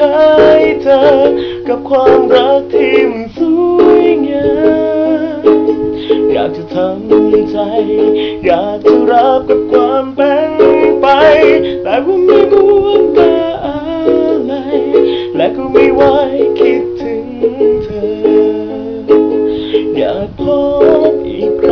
อกไปที่เคยเจอกับความรักที่มันสวยงามอยากจะทำใจ อยากจะรับกับความเป็นไป แต่ว่าไม่รู้ว่าแต่อะไร และก็ไม่ไหวคิดถึงเธอ อยากพบอีก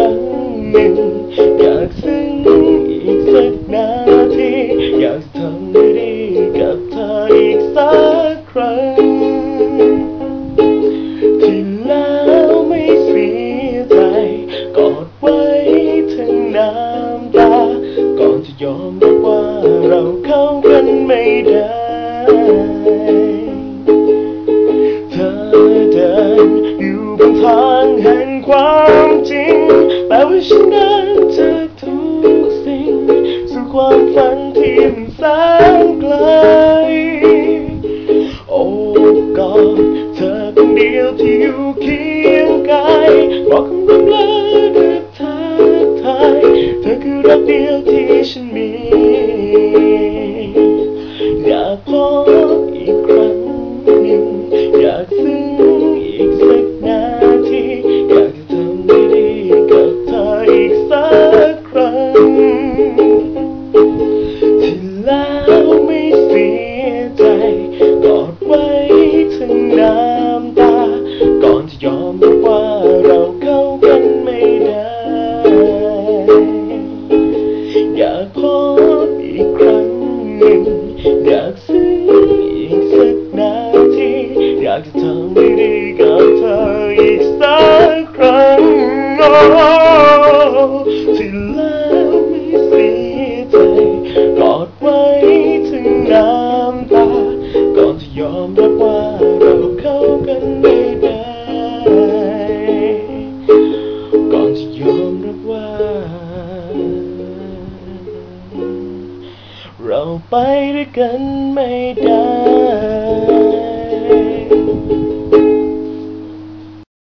ไม่ได้ เธอเดินอยู่บนทางแห่งความจริงแต่ว่าฉันเดินจากทุกสิ่ง สู่ความฝันที่มันแสนไกล โอ้กอดเธอคนเดียวที่อยู่เคียงกายบอกคำรำลาด้วยทักทาย เธอคือรักเดียวที่ฉันมี นึ่งอยากซึ้งอีกสักนาทีอยากจะทำได้ดีกับเธออีกสักครั้ง ไปด้วยกันไม่ได้